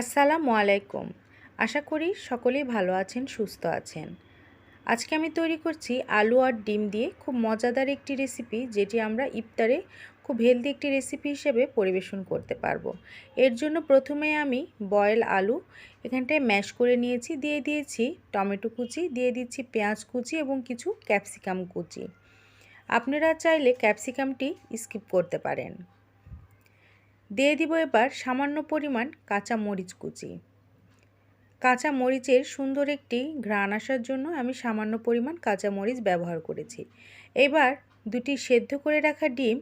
আসসালামু আলাইকুম। আশা করি সকলেই ভালো আছেন, সুস্থ আছেন। আজকে আমি তৈরি করছি আলু আর ডিম দিয়ে খুব মজাদার একটি রেসিপি যেটি আমরা ইফতারে খুব হেলদি একটি রেসিপি হিসেবে পরিবেশন করতে পারব। এর জন্য প্রথমে আমি বয়েল আলু এখানটায় ম্যাশ করে নিয়েছি, দিয়ে দিয়েছি টমেটো কুচি, দিয়ে দিচ্ছি পেঁয়াজ কুচি এবং কিছু ক্যাপসিকাম কুচি। আপনারা চাইলে ক্যাপসিকামটি স্কিপ করতে পারেন। দিয়ে দিব এবার সামান্য পরিমাণ কাঁচা মরিচ কুচি। কাঁচা মরিচের সুন্দর একটি ঘ্রাণ আসার জন্য আমি সামান্য পরিমাণ কাঁচা মরিচ ব্যবহার করেছি। এবার দুটি সেদ্ধ করে রাখা ডিম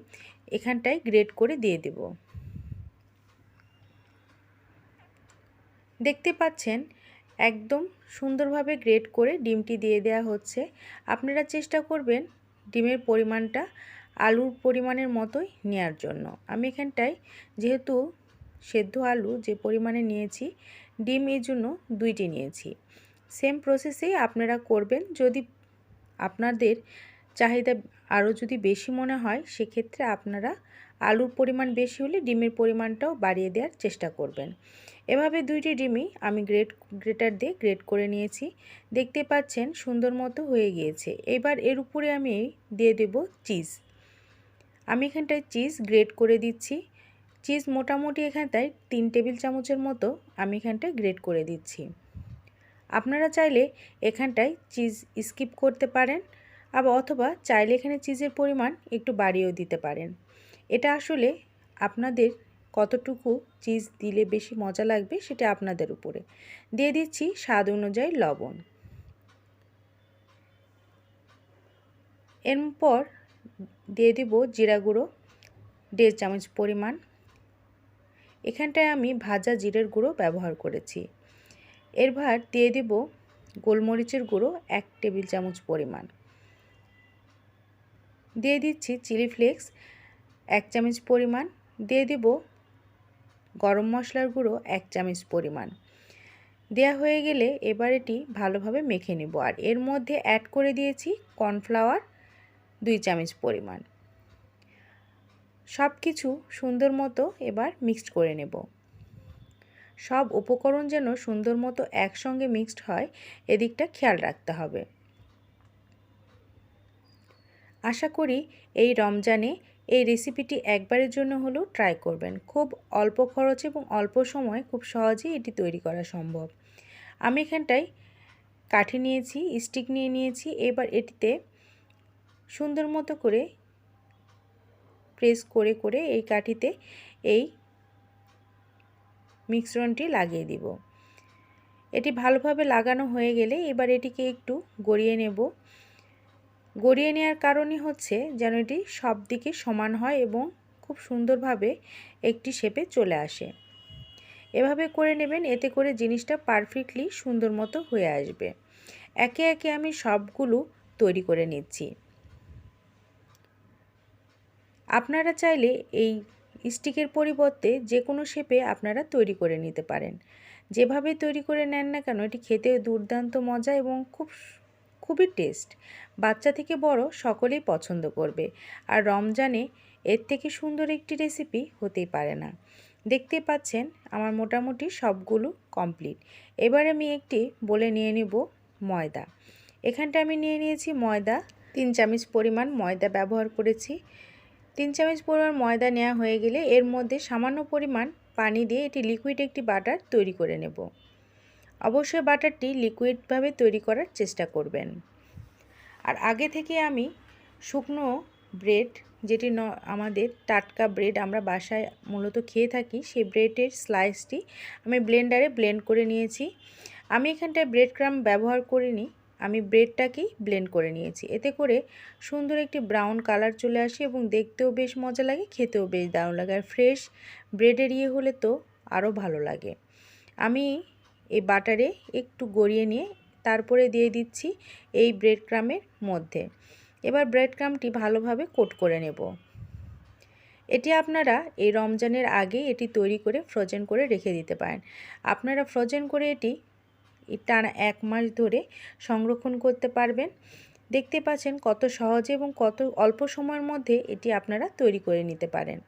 এখানটায় গ্রেট করে দিয়ে দেব। দেখতে পাচ্ছেন, একদম সুন্দরভাবে গ্রেট করে ডিমটি দিয়ে দেওয়া হচ্ছে। আপনারা চেষ্টা করবেন ডিমের পরিমাণটা আলুর পরিমাণের মতোই নেওয়ার জন্য। আমি এখানটায় যেহেতু সেদ্ধ আলু যে পরিমাণে নিয়েছি, ডিম এই জন্য দুইটি নিয়েছি। সেম প্রসেসেই আপনারা করবেন। যদি আপনাদের চাহিদা আরও যদি বেশি মনে হয়, সেক্ষেত্রে আপনারা আলুর পরিমাণ বেশি হলে ডিমের পরিমাণটাও বাড়িয়ে দেওয়ার চেষ্টা করবেন। এভাবে দুইটি ডিমই আমি গ্রেট, গ্রেটার দিয়ে গ্রেট করে নিয়েছি। দেখতে পাচ্ছেন সুন্দর মতো হয়ে গিয়েছে। এবার এর উপরে আমি দিয়ে দেব চিজ। আমি এখানটায় চিজ গ্রেট করে দিচ্ছি। চিজ মোটামুটি এখানটায় তিন টেবিল চামচের মতো আমি এখানটায় গ্রেট করে দিচ্ছি। আপনারা চাইলে এখানটায় চিজ স্কিপ করতে পারেন আবার অথবা চাইলে এখানে চিজের পরিমাণ একটু বাড়িয়েও দিতে পারেন। এটা আসলে আপনাদের কতটুকু চিজ দিলে বেশি মজা লাগবে সেটা আপনাদের উপরে। দিয়ে দিচ্ছি স্বাদ অনুযায়ী লবণ। এরপর দিয়ে দেব জিরা গুঁড়ো, দেড় চামচ পরিমাণ। এখানটায় আমি ভাজা জিরের গুঁড়ো ব্যবহার করেছি। এরবার দিয়ে দেব গোলমরিচের গুঁড়ো, এক টেবিল চামচ পরিমাণ। দিয়ে দিচ্ছি চিলি ফ্লেক্স, এক চামচ পরিমাণ। দিয়ে দেব গরম মশলার গুঁড়ো, এক চামচ পরিমাণ। দেয়া হয়ে গেলে এবার এটি ভালোভাবে মেখে নেব। আর এর মধ্যে অ্যাড করে দিয়েছি কর্নফ্লাওয়ার দুই চামচ পরিমাণ। সব কিছু সুন্দর মতো এবার মিক্সড করে নেব। সব উপকরণ যেন সুন্দর মতো একসঙ্গে মিক্সড হয়, এদিকটা খেয়াল রাখতে হবে। আশা করি এই রমজানে এই রেসিপিটি একবারের জন্য হলেও ট্রাই করবেন। খুব অল্প খরচ এবং অল্প সময় খুব সহজেই এটি তৈরি করা সম্ভব। আমি এখানটায় কাঠি নিয়েছি স্টিক নিয়ে নিয়েছি, এবার এটিতে সুন্দর মতো করে প্রেস করে করে এই কাঠিতে এই মিশ্রণটি লাগিয়ে দিব। এটি ভালোভাবে লাগানো হয়ে গেলে এবার এটিকে একটু গড়িয়ে নেব। গড়িয়ে নেওয়ার কারণই হচ্ছে যেন এটি সব দিকে সমান হয় এবং খুব সুন্দরভাবে একটি শেপে চলে আসে। এভাবে করে নেবেন, এতে করে জিনিসটা পারফেক্টলি সুন্দর মতো হয়ে আসবে। একে একে আমি সবগুলো তৈরি করে নিচ্ছি। আপনারা চাইলে এই স্টিকের পরিবর্তে যে কোনো শেপে আপনারা তৈরি করে নিতে পারেন। যেভাবে তৈরি করে নেন না কেন, এটি খেতে দুর্দান্ত মজা এবং খুব খুবই টেস্ট। বাচ্চা থেকে বড় সকলেই পছন্দ করবে। আর রমজানে এর থেকে সুন্দর একটি রেসিপি হতেই পারে না। দেখতে পাচ্ছেন, আমার মোটামুটি সবগুলো কমপ্লিট। এবার আমি একটি বলে নিয়ে নেব ময়দা। এখানটা আমি নিয়ে নিয়েছি ময়দা, তিন চামচ পরিমাণ ময়দা ব্যবহার করেছি। তিন চামচ পরিমাণ ময়দা নেওয়া হয়ে গেলে এর মধ্যে সামান্য পরিমাণ পানি দিয়ে এটি লিকুইড একটি বাটার তৈরি করে নেব। অবশ্যই বাটারটি লিকুইডভাবে তৈরি করার চেষ্টা করবেন। আর আগে থেকে আমি শুকনো ব্রেড যেটি ন আমাদের টাটকা ব্রেড আমরা বাসায় মূলত খেয়ে থাকি, সেই ব্রেডের স্লাইসটি আমি ব্লেন্ডারে ব্লেন্ড করে নিয়েছি। আমি এখানটায় ব্রেড ক্রাম ব্যবহার করিনি। আমি ব্রেডটাকেই ব্লেন্ড করে নিয়েছি। এতে করে সুন্দর একটি ব্রাউন কালার চলে আসে এবং দেখতেও বেশ মজা লাগে, খেতেও বেশ দারুণ লাগে। আর ফ্রেশ ব্রেডের ইয়ে হলে তো আরও ভালো লাগে। আমি এই বাটারে একটু গড়িয়ে নিয়ে তারপরে দিয়ে দিচ্ছি এই ব্রেড ক্রামের মধ্যে। এবার ব্রেড ক্রামটি ভালোভাবে কোট করে নেব। এটি আপনারা এই রমজানের আগে এটি তৈরি করে ফ্রোজেন করে রেখে দিতে পারেন। আপনারা ফ্রোজেন করে এটি টানা এক মাস ধরে সংরক্ষণ করতে পারবেন। দেখতে পাচ্ছেন কত সহজে এবং কত অল্প সময়ের মধ্যে এটি আপনারা তৈরি করে নিতে পারেন।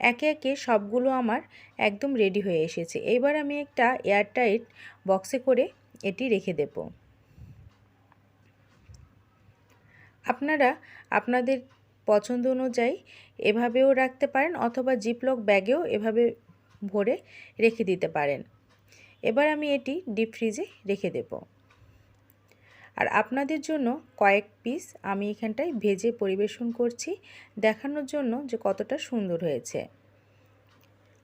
একে একে সবগুলো আমার একদম রেডি হয়ে এসেছে। এবার আমি একটা এয়ারটাইট বক্সে করে এটি রেখে দেব। আপনারা আপনাদের পছন্দ অনুযায়ী এভাবেও রাখতে পারেন অথবা জিপলক ব্যাগেও এভাবে ভরে রেখে দিতে পারেন। এবার আমি এটি ডিপ ফ্রিজে রেখে দেব। আর আপনাদের জন্য কয়েক পিস আমি এখানটায় ভেজে পরিবেশন করছি, দেখানোর জন্য যে কতটা সুন্দর হয়েছে।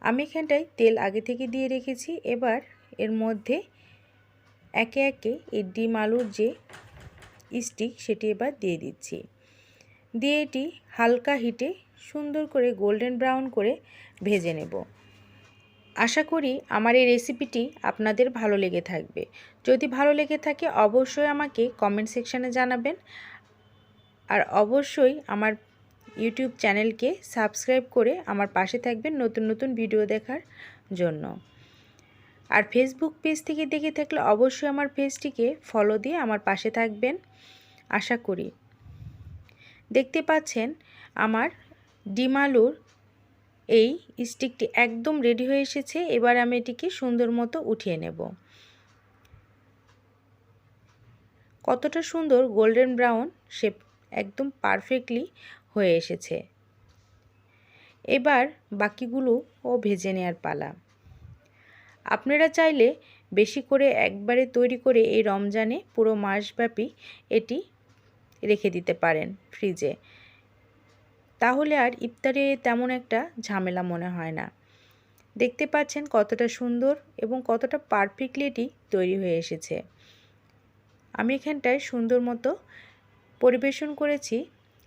আমি এখানটায় তেল আগে থেকে দিয়ে রেখেছি, এবার এর মধ্যে একে একে এই ডিম আলুর যে স্টিক সেটি এবার দিয়ে দিচ্ছি। দিয়ে এটি হালকা হিটে সুন্দর করে গোল্ডেন ব্রাউন করে ভেজে নেব। আশা করি আমার এই রেসিপিটি আপনাদের ভালো লেগে থাকবে। যদি ভালো লেগে থাকে, অবশ্যই আমাকে কমেন্ট সেকশানে জানাবেন। আর অবশ্যই আমার ইউটিউব চ্যানেলকে সাবস্ক্রাইব করে আমার পাশে থাকবেন নতুন নতুন ভিডিও দেখার জন্য। আর ফেসবুক পেজ থেকে দেখে থাকলে অবশ্যই আমার পেজটিকে ফলো দিয়ে আমার পাশে থাকবেন, আশা করি। দেখতে পাচ্ছেন, আমার ডিম আলুর এই স্টিকটি একদম রেডি হয়ে এসেছে, এবার আমি এটিকে সুন্দর মতো উঠিয়ে নেব। কতটা সুন্দর গোল্ডেন ব্রাউন শেপ একদম পারফেক্টলি হয়ে এসেছে। এবার বাকিগুলো ও ভেজে নেওয়ার পালা। আপনারা চাইলে বেশি করে একবারে তৈরি করে এই রমজানে পুরো মাসব্যাপী এটি রেখে দিতে পারেন ফ্রিজে তাহলে আর ইফতারে তেমন একটা ঝামেলা মনে হয় না। দেখতে পাচ্ছেন কতটা সুন্দর এবং কতটা পারফেক্টলি এটি তৈরি হয়ে এসেছে। আমি এখানটায় সুন্দর মতো পরিবেশন করেছি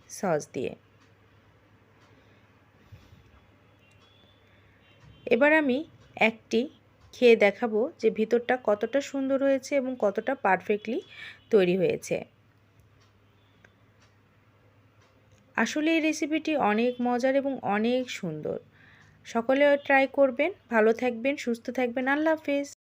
সস দিয়ে। এবার আমি একটি খেয়ে দেখাবো যে ভিতরটা কতটা সুন্দর হয়েছে এবং কতটা পারফেক্টলি তৈরি হয়েছে। আসলে এই রেসিপিটি অনেক মজার এবং অনেক সুন্দর। সকলে ট্রাই করবেন, ভালো থাকবেন, সুস্থ থাকবেন। আল্লাহ হাফেজ।